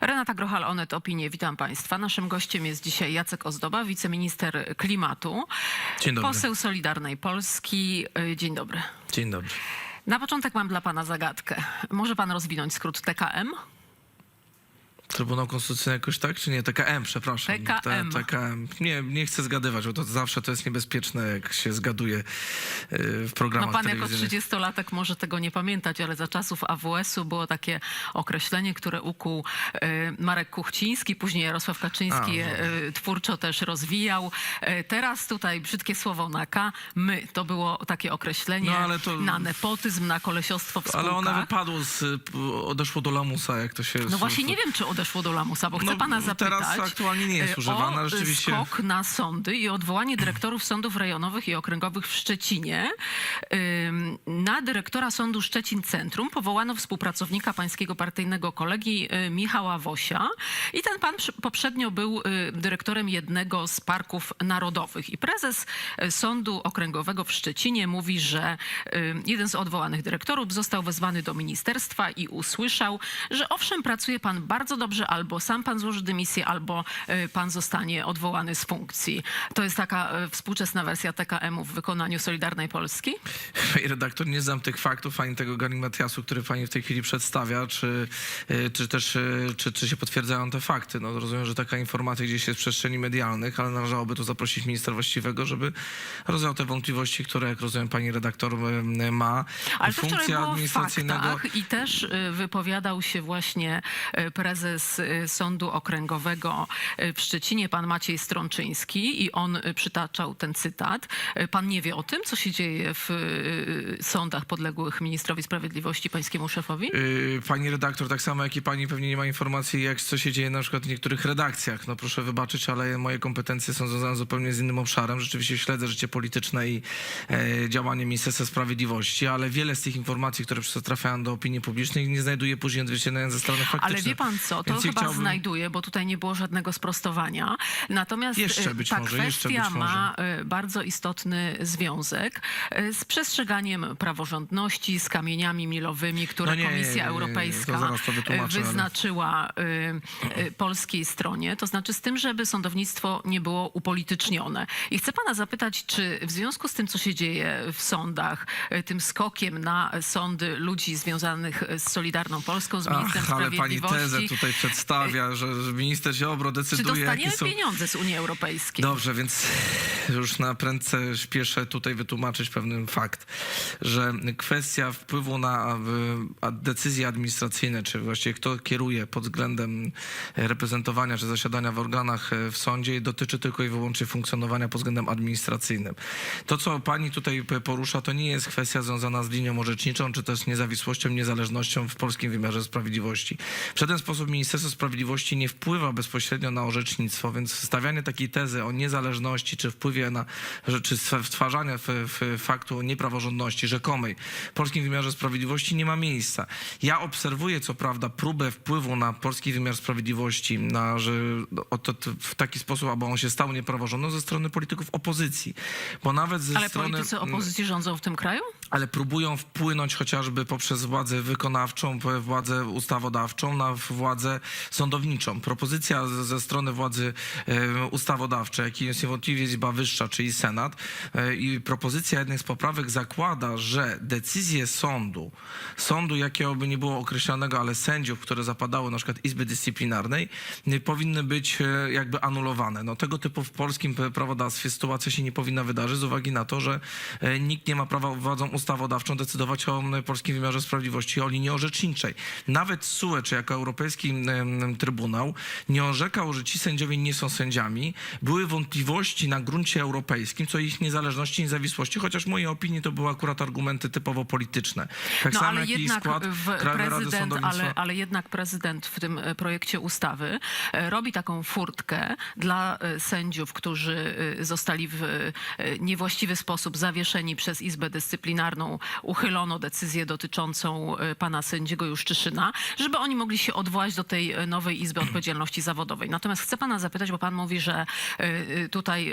Renata Grochal, Onet Opinie, witam Państwa. Naszym gościem jest dzisiaj Jacek Ozdoba, wiceminister klimatu, Dzień dobry. poseł Solidarnej Polski. Y, Dzień dobry. Dzień dobry. Na początek mam dla Pana zagadkę. Może Pan rozwinąć skrót TKM? Trybunał Konstytucyjny jakoś tak, czy nie? TKM, przepraszam. TKM. TKM. Nie, nie chcę zgadywać, bo to zawsze to jest niebezpieczne, jak się zgaduje y, w programach No pan jako telewizyjnych. 30-latek może tego nie pamiętać, ale za czasów AWS-u było takie określenie, które ukuł y, Marek Kuchciński, później Jarosław Kaczyński A, y, twórczo też rozwijał. Teraz tutaj brzydkie słowo na K, my, to było takie określenie No, ale to- na nepotyzm, na kolesiostwo w Ale spółkach. one wypadło, z, odeszło do lamusa, jak to się... No właśnie nie wiem, czy odeszło do lamusa, bo chcę No, pana zapytać. teraz aktualnie nie jest y, używane, o rzeczywiście- skok na sądy i odwołanie dyrektorów sądów rejonowych i okręgowych w Szczecinie. Na dyrektora sądu Szczecin Centrum powołano współpracownika pańskiego partyjnego kolegi y, Michała Wosia. I ten pan poprzednio był y, dyrektorem jednego z parków narodowych. I prezes y, sądu okręgowego w Szczecinie mówi, że jeden z odwołanych dyrektorów został wezwany do ministerstwa i usłyszał, że owszem, pracuje pan bardzo dobrze, albo sam pan złoży dymisję, albo y, pan zostanie odwołany z funkcji. To jest taka y, współczesna wersja TKM-u w wykonaniu Solidarnej Polski? Pani redaktor, nie znam tych faktów, ani tego galimatiasu, który pani w tej chwili przedstawia, czy, y, czy też czy, czy się potwierdzają te fakty. No, rozumiem, że taka informacja gdzieś jest w przestrzeni medialnych, ale należałoby tu zaprosić ministra właściwego, żeby rozwiał te wątpliwości, które, jak rozumiem, pani redaktor ma. Ale to wczoraj Funkcja było w faktach i też wypowiadał się właśnie y, prezes y, Sądu Okręgowego y, w Szczecinie, pan Maciej Strączyński i on y, przytaczał ten cytat. Pan nie wie o tym, co się dzieje w sądach podległych ministrowi sprawiedliwości, pańskiemu szefowi? Pani redaktor, tak samo jak i pani pewnie nie ma informacji, jak co się dzieje na przykład w niektórych redakcjach. No proszę wybaczyć, ale moje kompetencje są związane zupełnie z innym obszarem. Rzeczywiście śledzę życie polityczne i e, działanie Ministerstwa Sprawiedliwości, ale wiele z tych informacji, które przez to trafiają do opinii publicznej, nie znajduje później odzwierciedlenia ze strony faktycznej. Ale wie pan co, to Więc chyba chciałbym- znajduje, bo tutaj nie było żadnego sprostowania. Natomiast Jeszcze y, być ta może, jeszcze kwestia być ma y, bardzo istotny związek y, z przestrzeganiem praworządności, z kamieniami milowymi, które No nie, Komisja nie, nie, Europejska to to ale- wyznaczyła y, polskiej stronie. To znaczy z tym, żeby sądownictwo nie było upolitycznione. I chcę pana zapytać, czy w związku z tym, co się dzieje w sądach, tym skokiem na sądy ludzi związanych z Solidarną Polską, z ministrem Ach, ale pani Sprawiedliwości, tezę tutaj przedstawia, że, minister Ziobro czy decyduje, jakie dostaniemy są... pieniądze z Unii Europejskiej? Dobrze, więc już na prędce śpieszę tutaj wytłumaczyć pewien fakt, że kwestia wpływu na decyzje administracyjne, czy właściwie kto kieruje pod względem reprezentowania czy zasiadania w organach e, w sądzie, dotyczy tylko i wyłącznie funkcjonowania pod względem administracyjnym. To, co pani tutaj porusza, to nie jest kwestia związana z linią orzeczniczą, czy też niezawisłością, niezależnością w polskim wymiarze sprawiedliwości. W żaden sposób Ministerstwo Sprawiedliwości nie wpływa bezpośrednio na orzecznictwo, więc stawianie takiej tezy o niezależności, czy wpływie na, czy f, f, faktu niepraworządności rzekomej w polskim wymiarze sprawiedliwości nie ma miejsca. Ja obserwuję, co prawda, próbę wpływu na polski wymiar sprawiedliwości, na, że o, w taki sposób, aby on się stał niepraworządnym ze strony polityków opozycji. Bo nawet ze Ale strony... politycy opozycji rządzą w tym kraju? ale próbują wpłynąć chociażby poprzez władzę wykonawczą, władzę ustawodawczą na władzę sądowniczą. Propozycja ze strony władzy e, ustawodawczej, jak jest niewątpliwie Izba Wyższa, czyli Senat, e, i propozycja jednej z poprawek zakłada, że decyzje sądu, sądu jakiego by nie było określonego, ale sędziów, które zapadały na przykład Izby Dyscyplinarnej, powinny być e, jakby anulowane. No tego typu w polskim prawodawstwie sytuacja się nie powinna wydarzyć z uwagi na to, że nikt nie ma prawa władzą ustawodawczą decydować o polskim wymiarze sprawiedliwości, o linii orzeczniczej. Nawet SUE, czy jako Europejski Trybunał, nie orzekał, że ci sędziowie nie są sędziami. Były wątpliwości na gruncie europejskim co ich niezależności i niezawisłości, chociaż w mojej opinii to były akurat argumenty typowo polityczne. Tak No samo ale jak i jednak skład w Krajowej Rady prezydent, ale, ale jednak prezydent w tym e, projekcie ustawy e, robi taką furtkę dla e, sędziów, którzy zostali w niewłaściwy sposób zawieszeni przez Izbę Dyscyplinarną. Uchylono decyzję dotyczącą pana sędziego Juszczyszyna, żeby oni mogli się odwołać do tej e, nowej Izby Odpowiedzialności Zawodowej. Natomiast chcę pana zapytać, bo pan mówi, że e, e, tutaj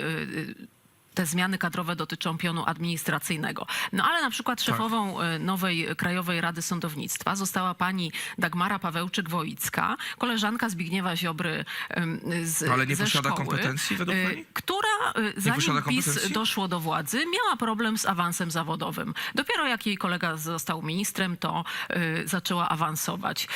te zmiany kadrowe dotyczą pionu administracyjnego. No ale na przykład Tak. szefową e, nowej Krajowej Rady Sądownictwa została pani Dagmara Pawełczyk-Woicka, koleżanka Zbigniewa Ziobry z, Ale nie ze posiada szkoły, kompetencji według e, pani? która e, zanim PiS doszło do władzy, miała problem z awansem zawodowym. Dopiero jak jej kolega został ministrem, to zaczęła awansować.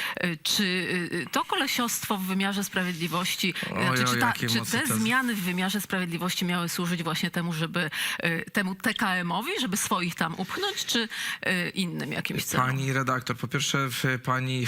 Czy to kolesiostwo w wymiarze sprawiedliwości, oj, czy, ta, czy te zmiany w wymiarze sprawiedliwości miały służyć właśnie temu, żeby e, temu TKM-owi, żeby swoich tam upchnąć, czy e, innym jakimś celom? Pani redaktor, po pierwsze pani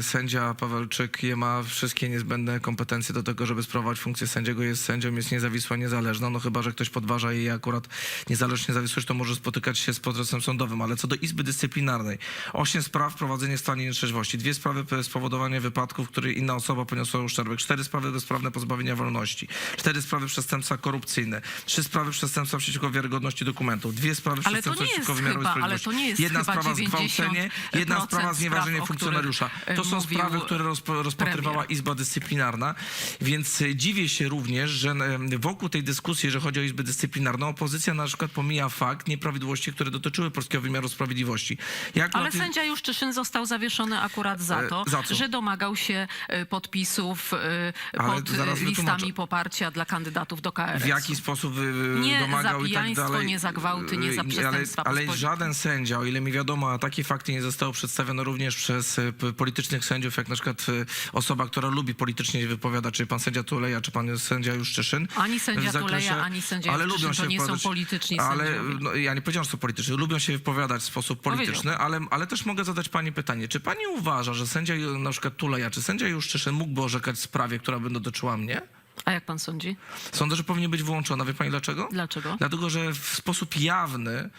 sędzia Pawelczyk ma wszystkie niezbędne kompetencje do tego, żeby sprawować funkcję sędziego. Jest sędzią, jest niezawisła, niezależna. No chyba, że ktoś podważa jej akurat niezależność, niezawisłość, to może spotykać się z procesem sądowym. Ale co do Izby Dyscyplinarnej, osiem spraw prowadzenie w stanie nieszczęśliwości, dwie sprawy spowodowanie wypadków, w których inna osoba poniosła uszczerbek, cztery sprawy bezprawne pozbawienia wolności, cztery sprawy przestępstwa korupcyjne, trzy sprawy przestępstwa przeciwko wiarygodności dokumentów, dwie sprawy Ale przestępstwa przeciwko wymiarowi chyba- ale sprawiedliwości. to nie jest Jedna sprawa zgwałcenie, jedna 90% sprawa znieważenie funkcjonariusza. których, To e, są sprawy, które rozpo, rozpatrywała premier. Izba Dyscyplinarna, więc e, dziwię się również, że e, wokół tej dyskusji, jeżeli chodzi o Izbę Dyscyplinarną, opozycja na przykład pomija fakt nieprawidłowości, które dotyczyły polskiego wymiaru sprawiedliwości. Jak Ale o tym- sędzia Juszczyszyn został zawieszony akurat za E, to, za co? że domagał się e, podpisów e, pod e, listami wytłumaczę. poparcia dla kandydatów do KRS. w jaki sposób y, Nie domagał za i tak pijaństwo, dalej. nie za gwałty, nie za przestępstwa Ale, ale żaden sędzia, o ile mi wiadomo, a takie fakty nie zostały przedstawione również przez p- politycznych sędziów, jak na przykład y, osoba, która lubi politycznie się wypowiadać, czy pan sędzia Tuleja, czy pan sędzia Juszczyszyn. Ani sędzia zakresie- Tuleja, ani sędzia ale lubią to się nie są polityczni Ale sędziowie. no, ja nie powiedziałem, że są polityczni. Lubią się wypowiadać w sposób Powiedział polityczny, ale, ale też mogę zadać pani pytanie. Czy pani uważa, że sędzia na przykład Tuleja, czy sędzia Juszczyszyn mógłby orzekać w sprawie, która by dotyczyła mnie? A jak pan sądzi? Sądzę, że powinien być wyłączona. Wie pani dlaczego? Dlaczego? Dlatego, że w sposób jawny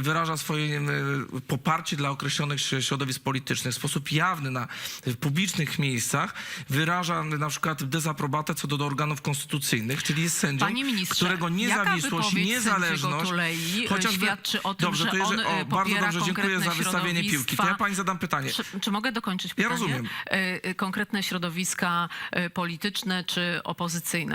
wyraża swoje e, poparcie dla określonych środowisk politycznych. W sposób jawny na w publicznych miejscach wyraża na przykład dezaprobatę co do, do organów konstytucyjnych, czyli jest sędzią, którego niezawisłość, niezależność... Tulei, e, świadczy o tym, dobrze, że to jest, on, e, o, bardzo popiera dobrze, dziękuję za wystawienie piłki. To ja pani zadam pytanie. Czy, czy mogę dokończyć pytanie? rozumiem. E, e, Konkretne środowiska e, polityczne czy opozycyjne?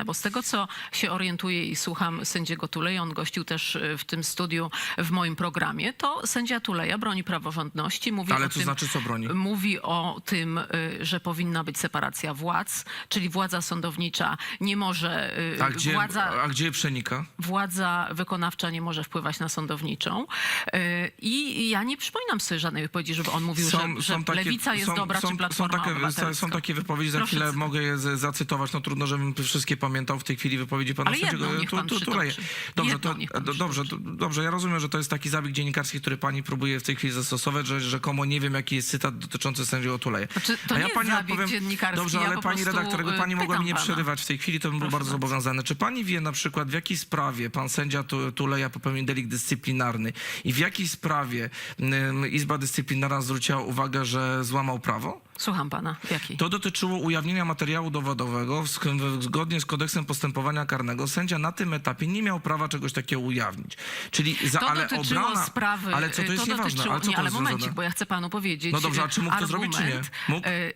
Bo z tego, co się orientuję i słucham sędziego Tuleja, on gościł też e, w tym studiu w moim programie, to sędzia Tuleja broni praworządności, mówi Ale o to tym, znaczy, co broni? Mówi o tym, y, że powinna być separacja władz, czyli władza sądownicza nie może, y, A gdzie, władza, a gdzie przenika? władza wykonawcza nie może wpływać na sądowniczą. I ja nie przypominam sobie żadnej wypowiedzi, żeby on mówił, że, że lewica jest są, dobra, są, czy platforma są takie, są takie wypowiedzi, za Proszę chwilę mogę je zacytować. No trudno, żebym wszystkie pamiętał w tej chwili wypowiedzi pana Ale sędziego jedną niech pan. Dobrze, to, dobrze, to, dobrze, ja rozumiem, że to jest taki zabieg dziennikarski, który pani próbuje w tej chwili zastosować, że rzekomo nie wiem, jaki jest cytat dotyczący sędziego Tuleja. Znaczy, to nie jest zabieg dziennikarski, Dobrze, ja ale po pani redaktor, jakby y, pani mogła mnie pana. przerywać w tej chwili, to bym był bardzo bardzo. zobowiązany. Czy pani wie na przykład, w jakiej sprawie pan sędzia Tu- Tuleja popełnił delikt dyscyplinarny i w jakiej sprawie Izba Dyscyplinarna zwróciła uwagę, że złamał prawo? Słucham pana. Jaki? To dotyczyło ujawnienia materiału dowodowego. Zgodnie z kodeksem postępowania karnego sędzia na tym etapie nie miał prawa czegoś takiego ujawnić. Czyli za, To ale dotyczyło obrana, sprawy. Ale co to jest nieważne? dotyczyło, Ale co nie, to ale momencik, bo ja chcę panu powiedzieć. No dobrze, a czy mógł to argument, zrobić, czy nie? Mógł? e,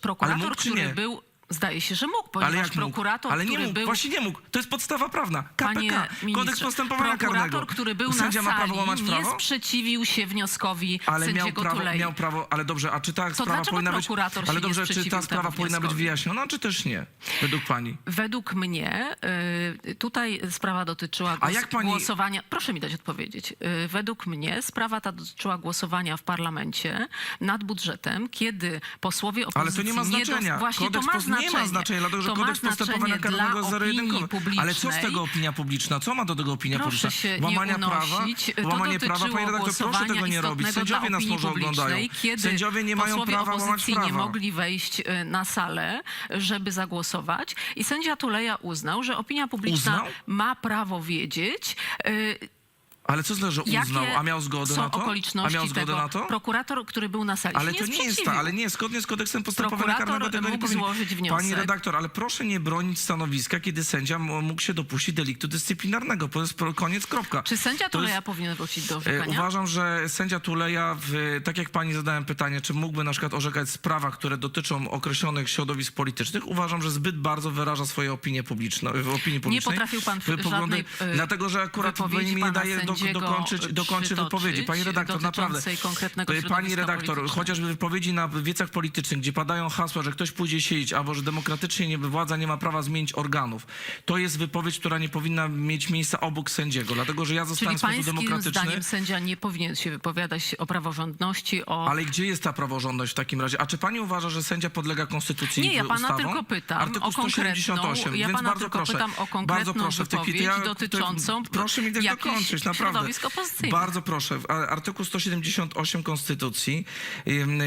Prokurator, mógł, czy który nie? był. Zdaje się, że mógł, ponieważ Ale jak mógł? prokurator, Ale nie który mógł, był. właśnie nie mógł. To jest podstawa prawna. KPK, kodeks postępowania prokurator, karnego. który był Sędzia na ma prawo sali, nie prawo? sprzeciwił się wnioskowi Ale miał sędziego prawo, Tulei. miał prawo, ale dobrze, a czy ta sprawa dlaczego powinna być... prokurator Ale nie dobrze, czy ta sprawa powinna być wyjaśniona, czy też nie? Według pani. Według mnie y, tutaj sprawa dotyczyła głos, pani- głosowania. Proszę mi dać odpowiedzieć. Y, Według mnie sprawa ta dotyczyła głosowania w parlamencie nad budżetem, kiedy posłowie Ale opozycji to nie ma znaczenia. Właśnie kodeks to ma post- znaczenie. Nie ma znaczenia, dlatego że to kodeks postępowania karnego jest zero-jedynkowy. Ale co z tego opinia publiczna? Co ma do tego opinia Proszę publiczna? się nie Łamania unosić. prawa? To Łamanie prawa, panie redaktor, proszę tego nie robić. Sędziowie nas może oglądają. Sędziowie nie mają prawa łamać prawa. nie mogli wejść y, na salę, żeby zagłosować i sędzia Tuleja uznał, że opinia publiczna Uznał? ma prawo wiedzieć, y, Ale co znaczy, że Jakie uznał, a miał zgodę są na to? A okoliczności miał zgodę tego? na to? Prokurator, który był na sali Ale się to nie jest ta, sprzeciwił. ale nie, zgodnie z kodeksem postępowania Prokurator karnego tego nie mógł powinien. złożyć wniosek. Pani redaktor, ale proszę nie bronić stanowiska, kiedy sędzia m- mógł się dopuścić deliktu dyscyplinarnego. To jest pro- koniec, kropka. Czy sędzia To Tuleja jest- powinien wrócić do E, orzekania? Uważam, że sędzia Tuleja, w, tak jak pani zadałem pytanie, czy mógłby na przykład orzekać w sprawach, które dotyczą określonych środowisk politycznych, uważam, że zbyt bardzo wyraża swoje opinie publiczne, w opinii publicznej. potrafił pan w żadnej, e, Dlatego, że akurat wypowiedzi nie pana daje do, sędziego dokończyć, dokończyć przytoczyć wypowiedzi. Pani redaktor, naprawdę. Pani redaktor, chociażby wypowiedzi na wiecach politycznych, gdzie padają hasła, że ktoś pójdzie siedzieć, albo że demokratycznie nie, władza nie ma prawa zmienić organów, to jest wypowiedź, która nie powinna mieć miejsca obok sędziego, dlatego że ja Czyli zostałem w sposób demokratyczny. zdaniem sędzia nie powinien się wypowiadać o praworządności, o... Ale gdzie jest ta praworządność w takim razie? A czy pani uważa, że sędzia podlega konstytucji Nie, ja pana ustawom? tylko pytam Artykuł o konkretną- 178, ja więc pana bardzo tylko proszę, pytam o konkretną bardzo proszę w tej chwili. wypowiedź to dotyczącą proszę mi jakichś dokończyć, naprawdę. Środowisk opozycyjnych. Bardzo proszę. Artykuł 178 Konstytucji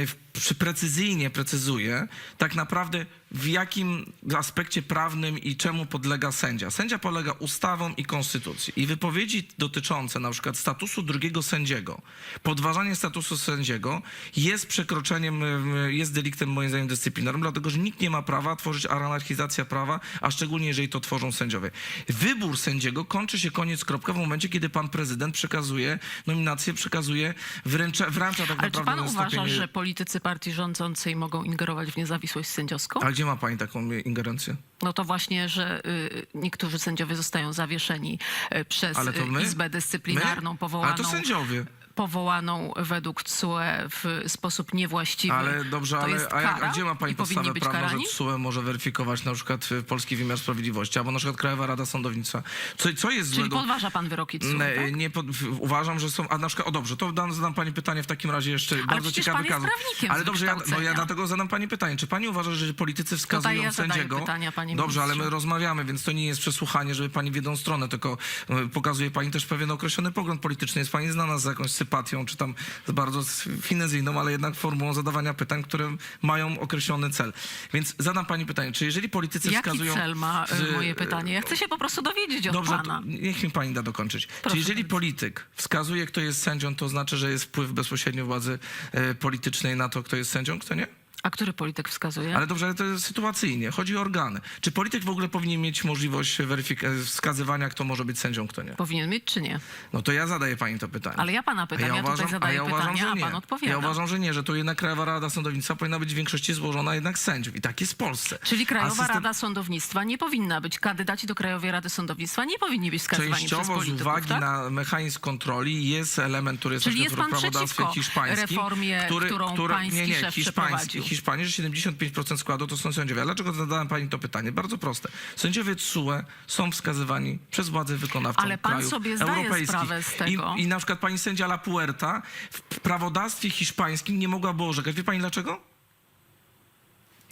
w- precyzyjnie precyzuje tak naprawdę w jakim aspekcie prawnym i czemu podlega sędzia. Sędzia podlega ustawom i konstytucji. I wypowiedzi dotyczące na przykład statusu drugiego sędziego, podważanie statusu sędziego jest przekroczeniem, jest deliktem moim zdaniem dyscyplinarnym, dlatego że nikt nie ma prawa tworzyć anarchizacja prawa, a szczególnie jeżeli to tworzą sędziowie. Wybór sędziego kończy się koniec kropka w momencie, kiedy pan prezydent przekazuje nominację, przekazuje, wręcza, wręcza tak Ale czy naprawdę pan ten uważa, stopień- że politycy partii rządzącej mogą ingerować w niezawisłość sędziowską? A gdzie ma pani taką ingerencję? No to właśnie, że y, niektórzy sędziowie zostają zawieszeni y, przez Ale to y, my? Izbę Dyscyplinarną My? powołaną, Ale to sędziowie. Powołaną według CUE w sposób niewłaściwy. Ale dobrze, to ale jest a, jak, a kara gdzie ma pani i powinni podstawę być prawną, karani? że TSUE może weryfikować na przykład y, polski wymiar sprawiedliwości, albo na przykład Krajowa Rada Sądownictwa? Co, co jest Czyli złego? podważa pan wyroki CUE, Nie, tak? nie pod, w- uważam, że są. A na przykład, o dobrze, to dam, zadam pani pytanie w takim razie jeszcze bardzo przecież ciekawy pan jest kazus. prawnikiem Ale z dobrze, ja, no ja wykształcenia. dlatego zadam pani pytanie. Czy pani uważa, że politycy wskazują ja zadaję sędziego? pytania, panie dobrze, ale my ministrze. rozmawiamy, więc to nie jest przesłuchanie, żeby pani w jedną stronę, tylko y, pokazuje pani też pewien określony pogląd polityczny. Jest pani znana z jakąś sympatią, czy tam z bardzo finezyjną, ale jednak formułą zadawania pytań, które mają określony cel. Więc zadam pani pytanie, czy jeżeli politycy Jaki wskazują... cel ma y, z- moje pytanie? Ja chcę się po prostu dowiedzieć od Dobrze, pana. niech mi pani da dokończyć. Proszę Czy jeżeli polityk wskazuje, kto jest sędzią, to znaczy, że jest wpływ bezpośrednio władzy e, politycznej na to, kto jest sędzią, kto nie? A który polityk wskazuje? Ale dobrze, ale to jest sytuacyjnie. Chodzi o organy. Czy polityk w ogóle powinien mieć możliwość weryfik- wskazywania, kto może być sędzią, kto nie? Powinien mieć czy nie? No to ja zadaję pani to pytanie. Ale ja pana pytam, A ja, tutaj zadaję a ja uważam, pytania, że a nie. pan odpowiada. Ja uważam, że nie, że tu jednak Krajowa Rada Sądownictwa powinna być w większości złożona jednak z sędziów. I tak jest w Polsce. Czyli A Krajowa system- Rada Sądownictwa nie powinna być, kandydaci do Krajowej Rady Sądownictwa nie powinni być wskazywani przez Częściowo z polityków, uwagi tak? na mechanizm kontroli jest element, który jest Czyli jest przykład w pan prawodawstwie hiszpańskim. reformie, którą pański nie, nie, szef hiszpański. Hiszpanii, że 75% składu to są sędziowie. A dlaczego zadałem pani to pytanie? Bardzo proste. Sędziowie TSUE są wskazywani przez władzę wykonawczą Ale pan krajów sobie zdaje sprawę z tego. I, I na przykład pani sędzia La Puerta w prawodawstwie hiszpańskim nie mogłaby orzekać. Wie pani dlaczego?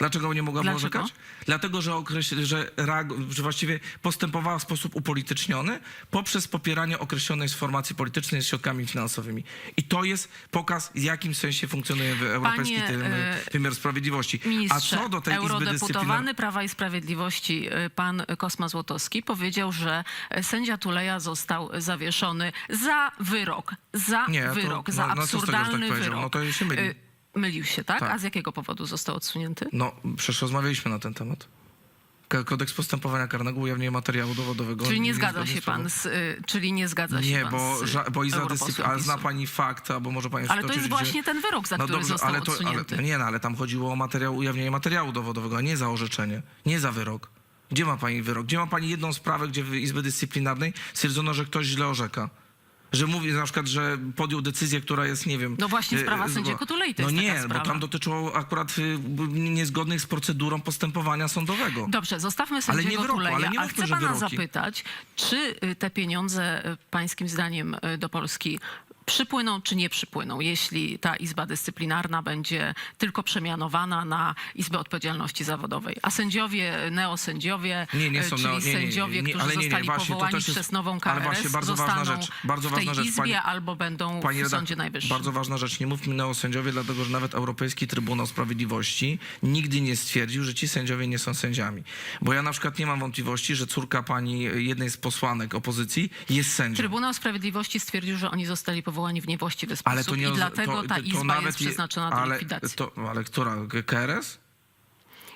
Dlaczego nie mogłaby Dlaczego? orzekać? Dlatego, że, określ, że, że właściwie postępowała w sposób upolityczniony poprzez popieranie określonej z formacji politycznej z środkami finansowymi. I to jest pokaz, w jakim sensie funkcjonuje w- europejski Panie, e, wymiar sprawiedliwości. A co do tej Izby Dyscyplinarnej... eurodeputowany Prawa i Sprawiedliwości y, pan Kosma Złotowski powiedział, że y, sędzia Tuleja został zawieszony za wyrok, za Nie, to- wyrok, no- za no co z tego, że tak absurdalny wyrok. No to się myli. Mylił się, tak? Tak. A z jakiego powodu został odsunięty? No, przecież rozmawialiśmy na ten temat. Ko- Kodeks postępowania karnego ujawnienie materiału dowodowego. Czyli nie zgadza zgodnie się z prawem. pan z, y, czyli nie zgadza się Nie, pan bo, z ża- bo Izba europosłem Dyscyplinarna, ale zna pani fakt, albo może pani Ale to przytoczyć, jest gdzie- właśnie ten wyrok, za No który został ale to, odsunięty. ale, nie, no, ale tam chodziło o materiał, ujawnienie materiału dowodowego, a nie za orzeczenie, nie za wyrok. Gdzie ma pani wyrok? Gdzie ma pani jedną sprawę, gdzie w Izbie Dyscyplinarnej stwierdzono, że ktoś źle orzeka? Że mówi na przykład, że podjął decyzję, która jest, nie wiem... No właśnie e, sprawa e, sędziego Tulei to No jest nie, taka bo sprawa. tam dotyczyło akurat b- niezgodnych z procedurą postępowania sądowego. Dobrze, zostawmy sędziego wyroku, Tuleja, ale nie a chcę pana wyroki. zapytać, czy y, te pieniądze y, pańskim zdaniem y, do Polski przypłyną czy nie przypłyną, jeśli ta Izba Dyscyplinarna będzie tylko przemianowana na Izbę Odpowiedzialności Zawodowej. A sędziowie, neosędziowie, Nie, nie e, są czyli neo- nie, nie, sędziowie, nie, którzy ale nie, nie, zostali właśnie, to powołani też jest- przez nową ale KRS, właśnie bardzo ważna zostaną rzecz, bardzo w tej ważna rzecz, Izbie pani- albo będą w redaktor, Sądzie Najwyższym. Bardzo ważna rzecz. Nie mówmy neosędziowie, dlatego że nawet Europejski Trybunał Sprawiedliwości nigdy nie stwierdził, że ci sędziowie nie są sędziami. Bo ja na przykład nie mam wątpliwości, że córka pani jednej z posłanek opozycji jest sędzią. Trybunał Sprawiedliwości stwierdził, że oni zostali powołani w niewłaściwy sposób Ale to nie i dlatego to, ta to Izba nawet jest je- przeznaczona do likwidacji. To, ale która? KRS?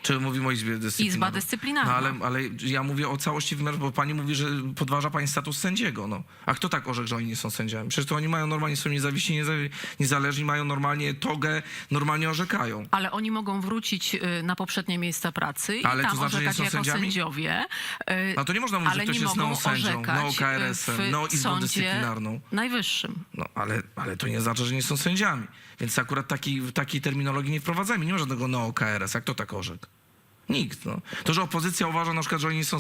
Czy mówimy o Izbie Dyscyplinarnej? Izba Dyscyplinarna. No ale, ale ja mówię o całości wymiaru, bo pani mówi, że podważa pani status sędziego. No. A kto tak orzekł, że oni nie są sędziami? Przecież to oni mają normalnie, są niezawiśli, nieza- niezależni, mają normalnie togę, normalnie orzekają. Ale oni mogą wrócić y, na poprzednie miejsca pracy i Ale to tam znaczy, że nie orzekać są jako sędziami? sędziowie. y, No to nie można mówić, ale że ktoś jest neosędzią, y, neo-KRS-em, w neoizbą sądzie dyscyplinarną. Najwyższym. No ale, ale to nie znaczy, że nie są sędziami. Więc akurat taki, takiej terminologii nie wprowadzamy. Nie ma żadnego neo-KRS. Jak to tak orzekł? Nikt. No. To, że opozycja uważa na przykład, że oni są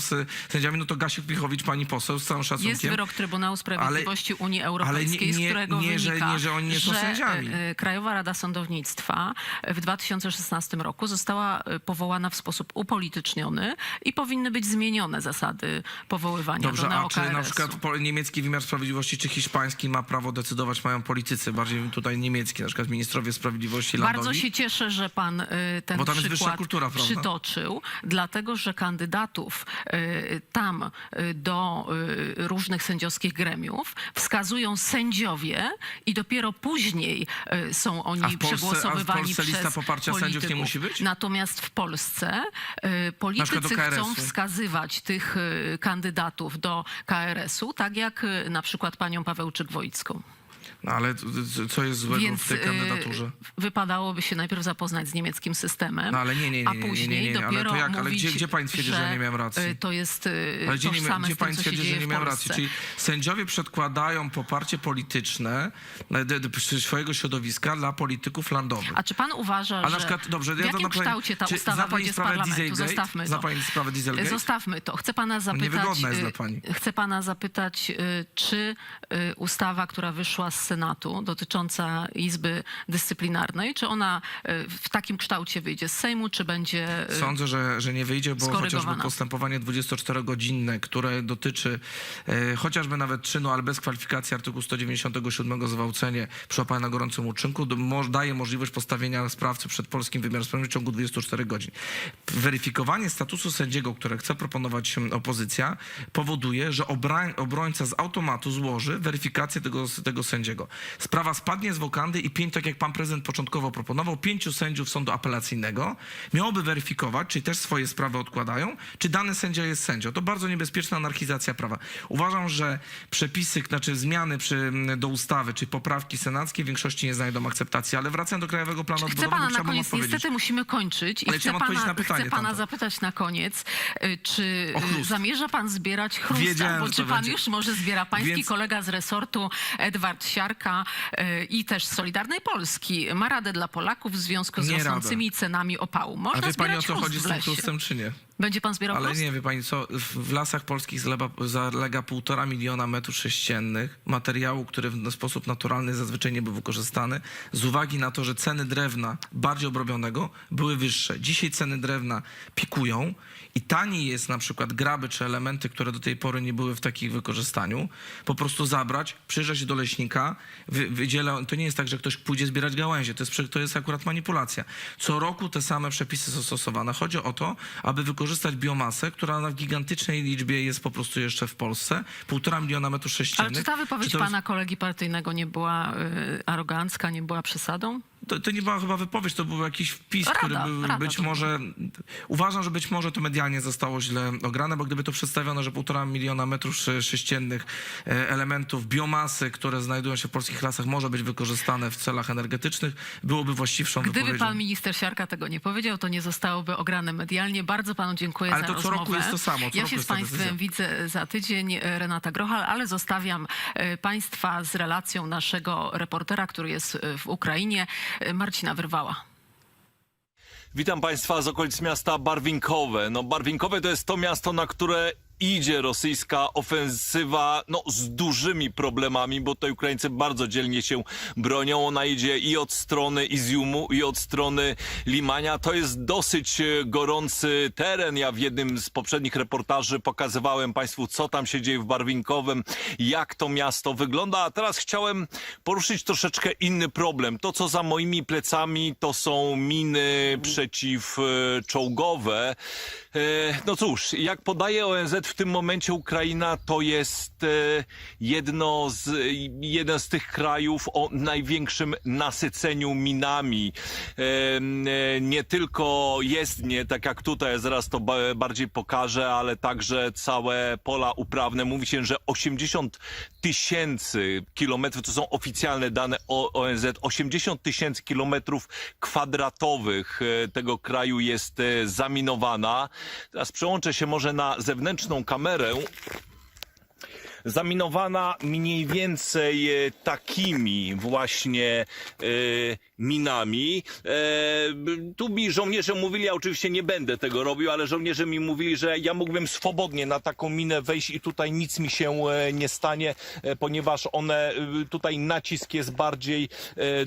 sędziami, no to Gasiuk Pichowicz, pani poseł, z całym szacunkiem. Jest wyrok Trybunału Sprawiedliwości Unii Europejskiej, nie- nie- z którego nie, że- wynika, nie, że oni nie są że, sędziami. e, Krajowa Rada Sądownictwa w 2016 roku została e, powołana w sposób upolityczniony i powinny być zmienione zasady powoływania Dobrze, do a czy na przykład niemiecki wymiar sprawiedliwości czy hiszpański ma prawo decydować, mają politycy, bardziej tutaj niemiecki, na przykład ministrowie sprawiedliwości Bardzo landowi? się cieszę, że pan ten Bo tam jest wyższa przykład kultura, prawda? Dlatego że kandydatów y, tam y, do y, różnych sędziowskich gremiów wskazują sędziowie i dopiero później są oni A w Polsce- przegłosowywani a w Polsce przez lista poparcia sędziów nie polityków. musi być? Natomiast w Polsce politycy chcą wskazywać tych kandydatów do KRS-u, tak jak na przykład panią Pawełczyk-Wojcką. No ale co jest złego Więc w tej y, kandydaturze? wypadałoby się najpierw zapoznać z niemieckim systemem, No, ale nie, nie, nie, a nie, nie, później nie, nie, nie, ale to jak? Ale gdzie- gdzie pani twierdzi, że nie miałem racji? y, To jest y, Ale gdzie, nie, gdzie się twierdzi, że nie miałem racji? Czyli sędziowie przedkładają poparcie polityczne e, swojego środowiska dla polityków landowych. A czy pan uważa, A na że przykład, dobrze, w ja jakim pani- kształcie ta ustawa wyjdzie z parlamentu? Dieselgate? Zostawmy to. pani sprawę Dieselgate? Zostawmy to. Chcę pana zapytać, Niewygodna jest dla pani. chcę pana zapytać, czy ustawa, która wyszła z Senatu dotycząca Izby Dyscyplinarnej, czy ona y, w takim kształcie wyjdzie z Sejmu, czy będzie y, Sądzę, że, że nie wyjdzie, bo chociażby postępowanie 24-godzinne, które dotyczy e, chociażby nawet czynu, ale bez kwalifikacji artykułu 197 zwałcenie przyłapane na gorącym uczynku, daje możliwość postawienia sprawcy przed polskim wymiarem sprawiedliwości w ciągu 24 godzin. Weryfikowanie statusu sędziego, które chce proponować opozycja, powoduje, że obrońca z automatu złoży weryfikację tego, tego sędziego. Sprawa spadnie z wokandy i pięć, tak jak pan prezydent początkowo proponował, pięciu sędziów sądu apelacyjnego miałoby weryfikować, czy też swoje sprawy odkładają, czy dany sędzia jest sędzią. To bardzo niebezpieczna anarchizacja prawa. Uważam, że przepisy, znaczy zmiany przy, do ustawy, czy poprawki senackie w większości nie znajdą akceptacji, ale wracając do Krajowego Planu Chcę Odbudowego, pana na koniec, niestety musimy kończyć i Ale chcę pana, na pytanie chcę pana zapytać na koniec, y, czy y, chrust. zamierza pan zbierać Wiedziałem, że czy pan będzie. już może zbiera pański Więc- kolega z resortu Edward Siarka y, i też Solidarnej Polski ma radę dla Polaków w związku z Nie rosnącymi cenami opału. A Można wie pani o co chodzi z tym czy nie? Będzie pan zbierał Ale nie, wie pani co, w, lasach polskich zlega, zalega półtora miliona metrów sześciennych materiału, który w sposób naturalny zazwyczaj nie był wykorzystany, z uwagi na to, że ceny drewna bardziej obrobionego były wyższe. Dzisiaj ceny drewna pikują i taniej jest na przykład graby czy elementy, które do tej pory nie były w takim wykorzystaniu, po prostu zabrać, przyjrzeć do leśnika, wy, wydziela, to nie jest tak, że ktoś pójdzie zbierać gałęzie, to jest, to jest akurat manipulacja. Co roku te same przepisy są stosowane. Chodzi o to, aby wykorzystać biomasę, która na gigantycznej liczbie jest po prostu jeszcze w Polsce, półtora miliona metrów Ale sześciennych. czy ta wypowiedź Czy to pana kolegi partyjnego nie była y, arogancka, nie była przesadą? To, to nie była chyba wypowiedź, to był jakiś wpis, Rada, który był rada być może. Uważam, że być może to medialnie zostało źle ograne, bo gdyby to przedstawiono, że półtora miliona metrów sze- sześciennych e, elementów biomasy, które znajdują się w polskich lasach, może być wykorzystane w celach energetycznych, byłoby właściwszą Gdyby pan minister Siarka tego nie powiedział, to nie zostałoby ograne medialnie. Bardzo panu dziękuję Ale za to co rozmowę. roku jest to samo, co ja się z państwem widzę za tydzień, e, Renata Grochal, ale zostawiam e, państwa z relacją naszego reportera, który jest w Ukrainie, Marcina Wyrwała. Witam Państwa z okolic miasta Barwinkowe. No, Barwinkowe to jest to miasto, na które idzie rosyjska ofensywa no, z dużymi problemami, bo tutaj Ukraińcy bardzo dzielnie się bronią. Ona idzie i od strony Iziumu, i od strony Limania. To jest dosyć e, gorący teren. Ja w jednym z poprzednich reportaży pokazywałem Państwu, co tam się dzieje w Barwinkowym, jak to miasto wygląda. A teraz chciałem poruszyć troszeczkę inny problem. To, co za moimi plecami, to są miny przeciwczołgowe. E, No cóż, jak podaje ONZ w tym momencie Ukraina to jest e, jedno z, jeden z tych krajów o największym nasyceniu minami. E, Nie tylko jezdnie, tak jak tutaj, zaraz to ba- bardziej pokażę, ale także całe pola uprawne. Mówi się, że 80 tysięcy kilometrów, to są oficjalne dane ONZ, 80 tysięcy kilometrów kwadratowych e, tego kraju jest e, zaminowana. Teraz przełączę się może na zewnętrzną kamerę. Zaminowana mniej więcej e, takimi właśnie e, minami. E, tu mi żołnierze mówili, ja oczywiście nie będę tego robił, ale żołnierze mi mówili, że ja mógłbym swobodnie na taką minę wejść i tutaj nic mi się nie stanie, ponieważ one, tutaj nacisk jest bardziej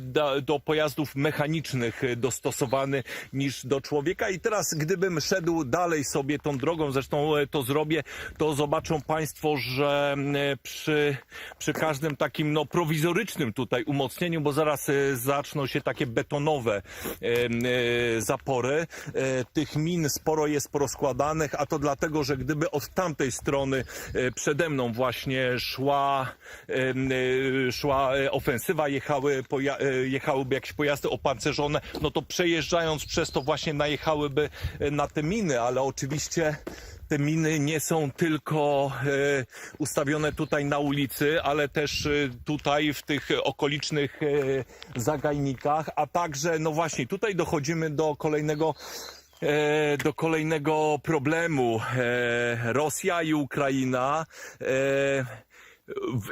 da, do pojazdów mechanicznych dostosowany niż do człowieka. I teraz, gdybym szedł dalej sobie tą drogą, zresztą to zrobię, to zobaczą Państwo, że przy, przy każdym takim no, prowizorycznym tutaj umocnieniu, bo zaraz e, zaczną się takie betonowe e, e, zapory, e, tych min sporo jest porozkładanych, a to dlatego, że gdyby od tamtej strony e, przede mną właśnie szła, e, e, szła e, ofensywa, jechały, e, jechałyby jakieś pojazdy opancerzone, no to przejeżdżając przez to właśnie najechałyby e, na te miny, ale oczywiście te miny nie są tylko e, ustawione tutaj na ulicy, ale też e, tutaj w tych okolicznych e, zagajnikach, a także, no właśnie, tutaj dochodzimy do kolejnego do kolejnego problemu. Rosja i Ukraina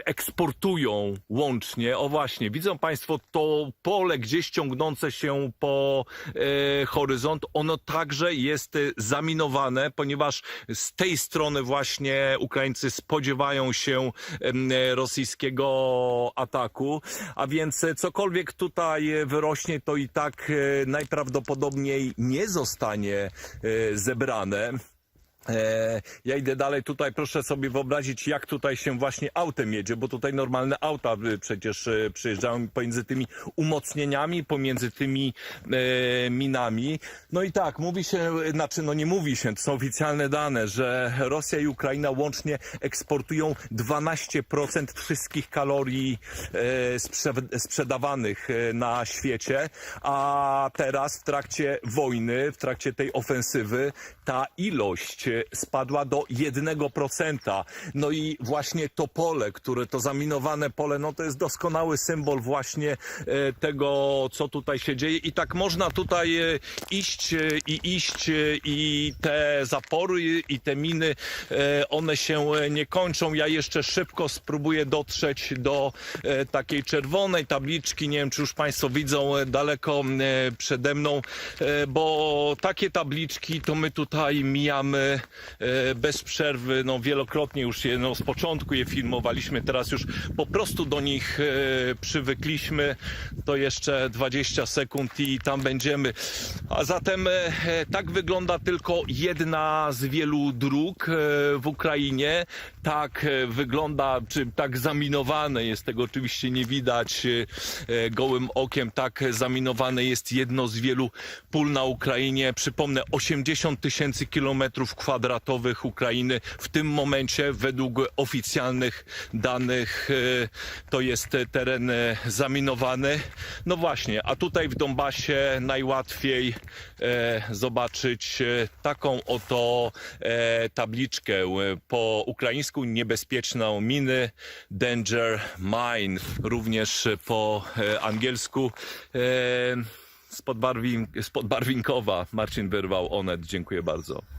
eksportują łącznie. O właśnie, widzą Państwo to pole gdzieś ciągnące się po e, horyzont. Ono także jest e, zaminowane, ponieważ z tej strony właśnie Ukraińcy spodziewają się e, rosyjskiego ataku, a więc e, cokolwiek tutaj e, wyrośnie, to i tak e, najprawdopodobniej nie zostanie e, zebrane. E, ja idę dalej tutaj, proszę sobie wyobrazić, jak tutaj się właśnie autem jedzie, bo tutaj normalne auta y, przecież y, przyjeżdżają pomiędzy tymi umocnieniami, pomiędzy tymi e, minami. No i tak, mówi się, znaczy no nie mówi się, to są oficjalne dane, że Rosja i Ukraina łącznie eksportują 12% wszystkich kalorii e, sprze- sprzedawanych e, na świecie, a teraz w trakcie wojny, w trakcie tej ofensywy, ta ilość e, spadła do 1%. No i właśnie to pole, które to zaminowane pole, no to jest doskonały symbol właśnie e, tego, co tutaj się dzieje. I tak można tutaj e, iść e, i iść i te zapory i te miny, one się nie kończą. Ja jeszcze szybko spróbuję dotrzeć do takiej czerwonej tabliczki. Nie wiem, czy już Państwo widzą daleko przede mną, bo takie tabliczki to my tutaj mijamy e, bez przerwy. No wielokrotnie już je, no z początku je filmowaliśmy, teraz już po prostu do nich e, przywykliśmy. To jeszcze 20 sekund i tam będziemy. A zatem e, tak wygląda tylko jedna z wielu dróg w Ukrainie. Tak wygląda, czy tak zaminowane jest, tego oczywiście nie widać gołym okiem, tak zaminowane jest jedno z wielu pól na Ukrainie. Przypomnę, 80 tysięcy kilometrów kwadratowych Ukrainy w tym momencie według oficjalnych danych e, to jest teren e, zaminowany. No właśnie, a tutaj w Donbasie najłatwiej e, zobaczyć taką oto tabliczkę po ukraińsku niebezpieczną miny danger mine, również po angielsku spod, Barwin, spod Barwinkowa Marcin wyrwał Onet. Dziękuję bardzo.